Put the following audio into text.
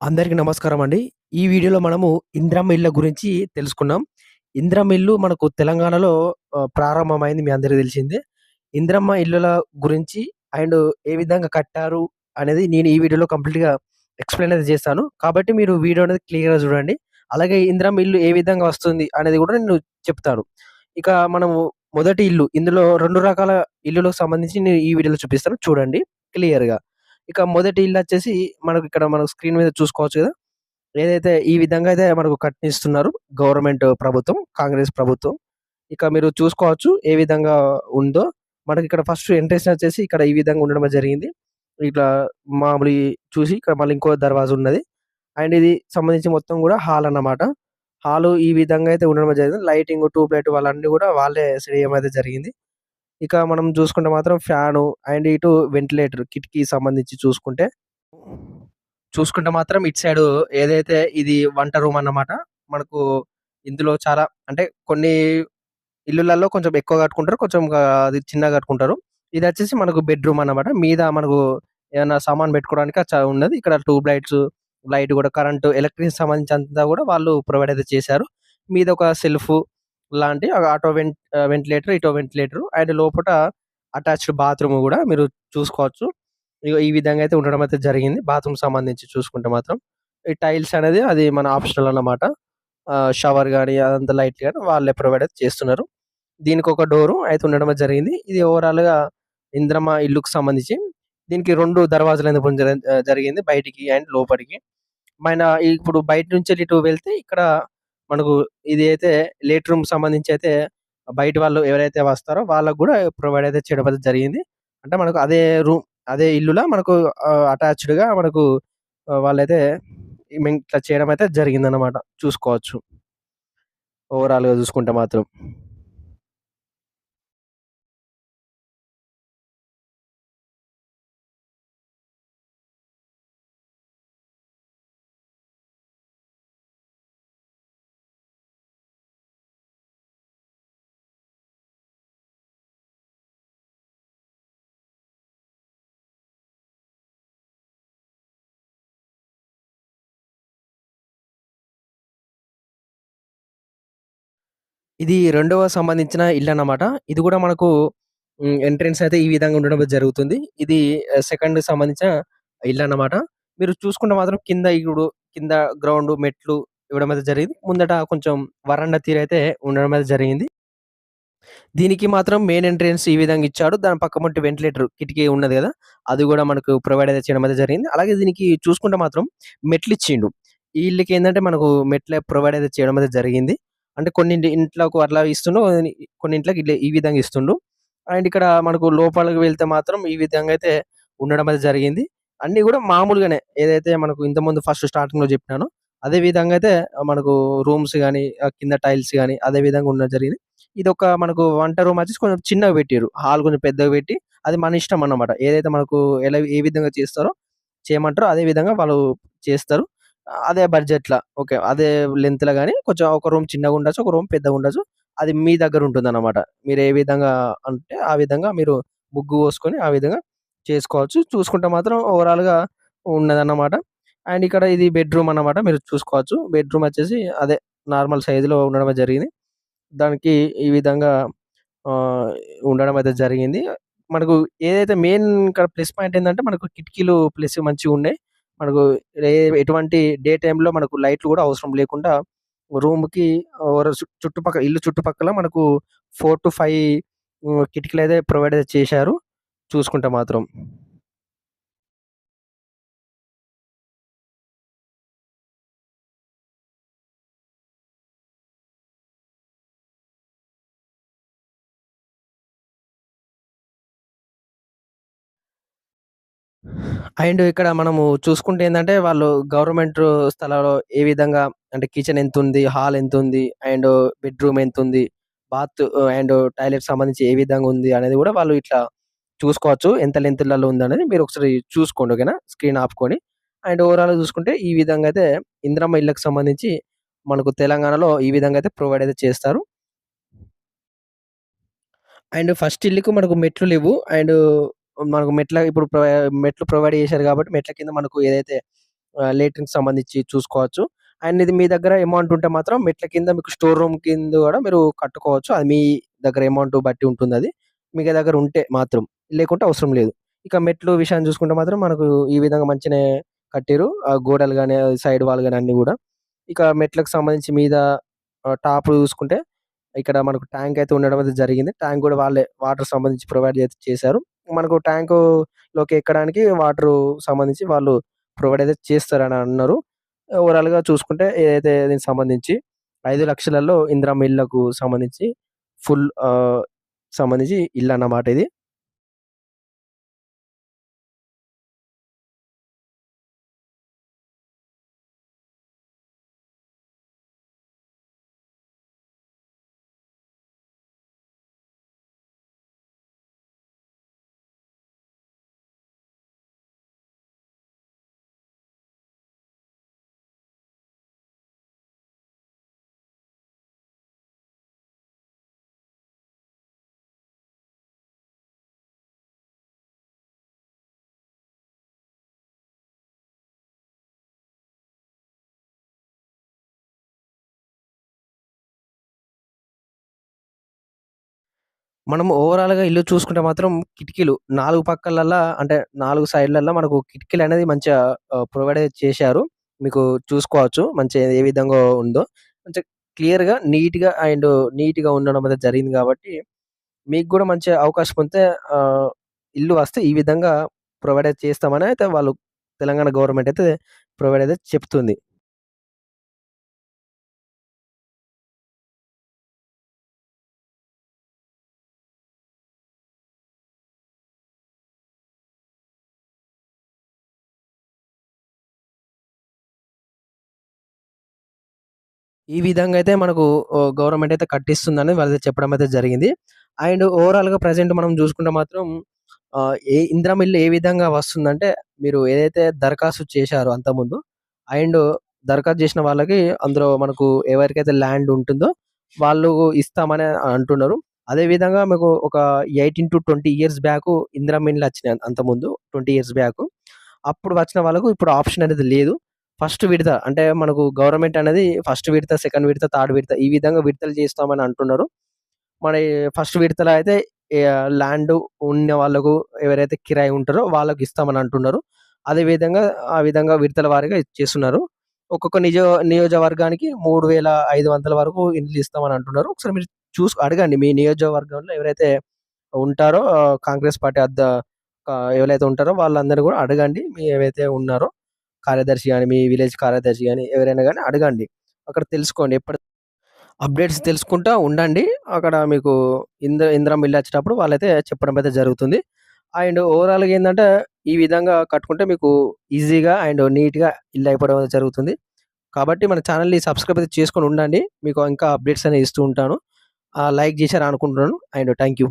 అందరికీ నమస్కారం అండి. ఈ వీడియోలో మనము ఇంద్రమ్మ ఇళ్ళ గురించి తెలుసుకున్నాం. ఇంద్రమ్మ ఇల్లు మనకు తెలంగాణలో ప్రారంభమైంది మీ అందరికి తెలిసిందే. ఇంద్రమ్మ ఇల్లుల గురించి అండ్ ఏ విధంగా కట్టారు అనేది నేను ఈ వీడియోలో కంప్లీట్‌గా ఎక్స్‌ప్లెయిన్ అయితే చేస్తాను. కాబట్టి మీరు వీడియో అనేది క్లియర్‌గా చూడండి. అలాగే ఇంద్రమ్మ ఇల్లు ఏ విధంగా వస్తుంది అనేది కూడా నేను చెప్తాను. ఇక మనము మొదటి ఇల్లు ఇందులో రెండు రకాల ఇల్లులకు సంబంధించి నేను ఈ వీడియోలో చూపిస్తాను చూడండి క్లియర్‌గా. ఇక మొదటి ఇల్లు వచ్చేసి మనకు ఇక్కడ మనకు స్క్రీన్ మీద చూసుకోవచ్చు కదా! ఏదైతే ఈ విధంగా అయితే మనకు కట్టిస్తున్నారు గవర్నమెంట్ ప్రభుత్వం, కాంగ్రెస్ ప్రభుత్వం. ఇక మీరు చూసుకోవచ్చు ఏ విధంగా ఉందో. మనకి ఇక్కడ ఫస్ట్ ఎంట్రెన్స్ వచ్చేసి ఇక్కడ ఈ విధంగా ఉండడం జరిగింది. ఇట్లా మామూలు చూసి ఇక్కడ మళ్ళీ ఇంకో దర్వాజా ఉన్నది. అండ్ ఇది సంబంధించి మొత్తం కూడా హాల్ అన్నమాట. హాలు ఈ విధంగా అయితే ఉండడం జరిగింది. లైటింగ్, ట్యూబ్ లైట్ వాళ్ళన్నీ కూడా వాళ్ళే సెట్ చేయడం అయితే జరిగింది. ఇక మనం చూసుకుంటే మాత్రం ఫ్యాను అండ్ ఇటు వెంటిలేటర్ కిటికీ సంబంధించి చూసుకుంటే చూసుకుంటే మాత్రం ఇటు సైడు ఏదైతే ఇది వంట రూమ్ అన్నమాట. మనకు ఇందులో చాలా అంటే కొన్ని ఇల్లులలో కొంచెం ఎక్కువ కట్టుకుంటారు. కొంచెం అది చిన్నగా కట్టుకుంటారు. ఇది వచ్చేసి మనకు బెడ్‌రూమ్ అన్నమాట. మీద మనకు ఏమైనా సామాన్ పెట్టుకోవడానికి ఉన్నది. ఇక్కడ ట్యూబ్ లైట్స్, లైట్ కూడా కరెంట్ ఎలక్ట్రిక్ సంబంధించినంతా కూడా వాళ్ళు ప్రొవైడ్ అయితే చేశారు. మీద ఒక సెల్ఫ్ లాంటి ఆటో వెంట్ వెంటిలేటర్, ఇటో వెంటిలేటర్ అండ్ లోపట అటాచ్డ్ బాత్రూమ్ కూడా మీరు చూసుకోవచ్చు. ఈ విధంగా అయితే ఉండడం అయితే జరిగింది. బాత్రూమ్ సంబంధించి చూసుకుంటే మాత్రం. ఈ టైల్స్ అనేది అది మన ఆప్షనల్ అన్నమాట. షవర్ కానీ అదంతా లైట్ కానీ వాళ్ళే ప్రొవైడ్ అయితే చేస్తున్నారు. ఒక డోరు అయితే ఉండడం అయితే జరిగింది. ఇది ఓవరాల్‌గా ఇంద్రమ ఇల్లుకు సంబంధించి దీనికి రెండు దర్వాజాలు ఎందుకు జరిగింది. బయటికి అండ్ లోపలికి. మన ఇప్పుడు బయట నుంచి ఇటు వెళ్తే ఇక్కడ మనకు ఇది అయితే లేట్ రూమ్ సంబంధించి అయితే బయట వాళ్ళు ఎవరైతే వస్తారో వాళ్ళకి కూడా ప్రొవైడ్ అయితే చేయడం అయితే జరిగింది. అంటే మనకు అదే రూమ్ అదే ఇల్లులా మనకు అటాచ్డ్‌గా మనకు వాళ్ళైతే ఇట్లా చేయడం అయితే జరిగిందన్నమాట. చూసుకోవచ్చు. ఓవరాల్‌గా చూసుకుంటే మాత్రం. ఇది రెండవ సంబంధించిన ఇల్లు అన్నమాట ఇది కూడా మనకు ఎంట్రన్స్ అయితే ఈ విధంగా ఉండడం జరుగుతుంది. ఇది సెకండ్ సంబంధించిన సంబంధించిన ఇల్లన్నమాట. మీరు చూసుకుంటే మాత్రం కింద ఇప్పుడు కింద గ్రౌండ్ మెట్లు ఇవ్వడం అయితే జరిగింది. ముందట కొంచెం వరండా తీరు అయితే ఉండడం అయితే జరిగింది. దీనికి మాత్రం మెయిన్ ఎంట్రన్స్ ఈ విధంగా ఇచ్చాడు. దాని పక్కపొంటి వెంటిలేటర్ కిటికీ ఉన్నది కదా అది కూడా మనకు ప్రొవైడ్ అయితే చేయడం అయితే జరిగింది. అలాగే దీనికి చూసుకుంటే మాత్రం మెట్లు ఇచ్చిండు ఈ ఇల్లుకేందంటే మనకు మెట్లు ప్రొవైడ్ అయితే చేయడం అయితే జరిగింది. అంటే కొన్ని ఇంట్లకు అట్లా ఇస్తుండు. కొన్ని ఇంట్లోకి ఇట్లా ఈ విధంగా ఇస్తుండు. అండ్ ఇక్కడ మనకు లోపలికి వెళ్తే మాత్రం ఈ విధంగా అయితే ఉండడం అయితే జరిగింది. అన్నీ కూడా మామూలుగానే ఏదైతే మనకు ఇంతకుముందు ఫస్ట్ స్టార్టింగ్‌లో చెప్పినానో అదే విధంగా అయితే మనకు రూమ్స్ కానీ కింద టైల్స్ కానీ అదే విధంగా ఉండడం జరిగింది. ఇది ఒక మనకు వంట రూమ్ వచ్చేసి కొంచెం చిన్నగా పెట్టారు హాల్ కొంచెం పెద్దగా పెట్టి అది మన ఇష్టం అన్నమాట. ఏదైతే మనకు ఎలా ఏ విధంగా చేస్తారో చేయమంటారో అదే విధంగా వాళ్ళు చేస్తారు. అదే బడ్జెట్లో ఓకే. అదే లెంత్లో కానీ కొంచెం ఒక రూమ్ చిన్నగా ఉండొచ్చు ఒక రూమ్ పెద్దగా ఉండొచ్చు అది మీ దగ్గర ఉంటుంది అనమాట మీరు ఏ విధంగా అంటే ఆ విధంగా మీరు ముగ్గు పోసుకొని ఆ విధంగా చేసుకోవచ్చు. చూసుకుంటే మాత్రం ఓవరాల్‌గా ఉన్నదన్నమాట. అండ్ ఇక్కడ ఇది బెడ్‌రూమ్ అన్నమాట. మీరు చూసుకోవచ్చు. బెడ్‌రూమ్ వచ్చేసి అదే నార్మల్ సైజులో ఉండడం జరిగింది. దానికి ఈ విధంగా ఉండడం అయితే జరిగింది. మనకు ఏదైతే మెయిన్ ఇక్కడ ప్లస్ పాయింట్ ఏంటంటే మనకు కిటికీలు ప్లస్ మంచిగున్నాయి. మనకు ఏ ఎటువంటి డే టైంలో మనకు లైట్లు కూడా అవసరం లేకుండా రూమ్‌కి చుట్టుపక్కల ఇల్లు చుట్టుపక్కల మనకు ఫోర్ టు ఫైవ్ కిటికీలు అయితే ప్రొవైడ్ చేశారు. చూసుకుంటే మాత్రం. అండ్ ఇక్కడ మనము చూసుకుంటే ఏంటంటే వాళ్ళు గవర్నమెంట్ స్థలాల్లో ఏ విధంగా అంటే కిచెన్ ఎంత ఉంది హాల్ ఎంత ఉంది అండ్ బెడ్‌రూమ్ ఎంత ఉంది బాత్ అండ్ టాయిలెట్ సంబంధించి ఏ విధంగా ఉంది? అనేది కూడా వాళ్ళు ఇట్లా చూసుకోవచ్చు. ఎంత లెంత్లలో ఉంది అనేది మీరు ఒకసారి చూసుకోండి. ఓకేనా? స్క్రీన్ ఆపుకొని. అండ్ ఓవరాల్ చూసుకుంటే ఈ విధంగా అయితే ఇందిరమ్మ ఇళ్ళకి సంబంధించి మనకు తెలంగాణలో ఈ విధంగా అయితే ప్రొవైడ్ అయితే చేస్తారు. అండ్ ఫస్ట్ ఇల్లుకు మనకు మెట్లు లేవు అండ్ మనకు మెట్ల ఇప్పుడు మెట్లు ప్రొవైడ్ చేశారు కాబట్టి మెట్ల కింద మనకు ఏదైతే ఆహ్, లేట్రిన్‌కి సంబంధించి చూసుకోవచ్చు. అండ్ ఇది మీ దగ్గర అమౌంట్ ఉంటే మాత్రం మెట్ల కింద మీకు స్టోర్ రూమ్ కింద కూడా మీరు కట్టుకోవచ్చు. అది మీ దగ్గర అమౌంట్ బట్టి ఉంటుంది అది మీ దగ్గర ఉంటే మాత్రం. లేకుంటే అవసరం లేదు. ఇక మెట్లు విషయాన్ని చూసుకుంటే మాత్రం మనకు ఈ విధంగా మంచినే కట్టిరు ఆ గోడలు కానీ సైడ్ వాల్ కానీ అన్నీ కూడా ఇక మెట్లకు సంబంధించి మీద టాప్ చూసుకుంటే ఇక్కడ మనకు ట్యాంక్ అయితే ఉండడం అయితే జరిగింది. ట్యాంక్ కూడా వాళ్ళే వాటర్ సంబంధించి ప్రొవైడ్ అయితే చేశారు. మనకు ట్యాంకులోకి ఎక్కడానికి వాటర్ సంబంధించి వాళ్ళు ప్రొవైడ్ అయితే చేస్తారని అన్నారు. ఓవరాల్‌గా చూసుకుంటే ఏదైతే దీనికి సంబంధించి ఐదు లక్షలలో ఇందిరా మిల్లకు సంబంధించి ఫుల్ సంబంధించి సంబంధించి ఇల్లన్నమాట ఇది. మనం ఓవరాల్‌గా ఇల్లు చూసుకుంటే మాత్రం కిటికీలు నాలుగు పక్కలల్లా అంటే నాలుగు సైడ్‌లల్లా మనకు కిటికీలు అనేది మంచిగా ప్రొవైడ్ చేశారు. మీకు చూసుకోవచ్చు. మంచిగా ఏ విధంగా ఉందో. మంచి క్లియర్‌గా, నీట్‌గా అండ్ నీట్‌గా ఉండడం అయితే జరిగింది కాబట్టి మీకు కూడా మంచి అవకాశం ఉంటే ఇల్లు వస్తే ఈ విధంగా ప్రొవైడ్ చేస్తామని అయితే వాళ్ళు తెలంగాణ గవర్నమెంట్ అయితే ప్రొవైడ్ అయితే చెప్తుంది. ఈ విధంగా అయితే మనకు గవర్నమెంట్ అయితే కట్టిస్తుందని వాళ్ళైతే చెప్పడం అయితే జరిగింది. అండ్ ఓవరాల్‌గా ప్రెజెంట్ మనం చూసుకుంటే మాత్రం ఏ ఇందిరమ్మ ఇల్లు ఏ విధంగా వస్తుందంటే, మీరు ఏదైతే దరఖాస్తు చేశారో అంతకుముందు అండ్ దరఖాస్తు చేసిన వాళ్ళకి అందులో మనకు ఎవరికైతే ల్యాండ్ ఉంటుందో వాళ్ళు ఇస్తామని అంటున్నారు. అదే విధంగా మీకు ఒక 18-20 ఇయర్స్ బ్యాక్ ఇందిరమ్మ ఇండ్లు వచ్చినాయి అంతకుముందు 20 ఇయర్స్ బ్యాక్ అప్పుడు వచ్చిన వాళ్ళకు ఇప్పుడు ఆప్షన్ అనేది లేదు. ఫస్ట్ విడత అంటే మనకు గవర్నమెంట్ అనేది ఫస్ట్ విడత, సెకండ్ విడత, థర్డ్ విడత ఈ విధంగా విడతలు చేస్తామని అంటున్నారు. మరి ఫస్ట్ విడతలో అయితే ల్యాండ్ ఉన్న వాళ్ళకు ఎవరైతే కిరాయి ఉంటారో వాళ్ళకి ఇస్తామని అంటున్నారు. అదే విధంగా ఆ విధంగా విడతల వారిగా చేస్తున్నారు ఒక్కొక్క నిజో నియోజకవర్గానికి 3,500 వరకు ఇండ్లు ఇస్తామని అంటున్నారు. ఒకసారి మీరు చూసి అడగండి మీ నియోజకవర్గంలో ఎవరైతే ఉంటారో కాంగ్రెస్ పార్టీ అద్ద ఎవరైతే ఉంటారో వాళ్ళందరూ కూడా అడగండి. మీ ఏవైతే ఉన్నారో కార్యదర్శి కానీ మీ విలేజ్ కార్యదర్శి కానీ ఎవరైనా కానీ అడగండి. అక్కడ తెలుసుకోండి. ఎప్పటి అప్డేట్స్ తెలుసుకుంటా ఉండండి. అక్కడ మీకు ఇంద్ర ఇంద్రం ఇల్లు వచ్చేటప్పుడు వాళ్ళైతే చెప్పడం అయితే జరుగుతుంది. అండ్ ఓవరాల్‌గా ఏంటంటే ఈ విధంగా కట్టుకుంటే మీకు ఈజీగా అండ్ నీట్‌గా ఇల్లు అయిపోవడం జరుగుతుంది. కాబట్టి మన ఛానల్ని సబ్స్క్రైబ్ అయితే చేసుకొని ఉండండి. మీకు ఇంకా అప్డేట్స్ అనేవి ఇస్తూ ఉంటాను. లైక్ చేశారు అనుకుంటున్నాను. And thank you.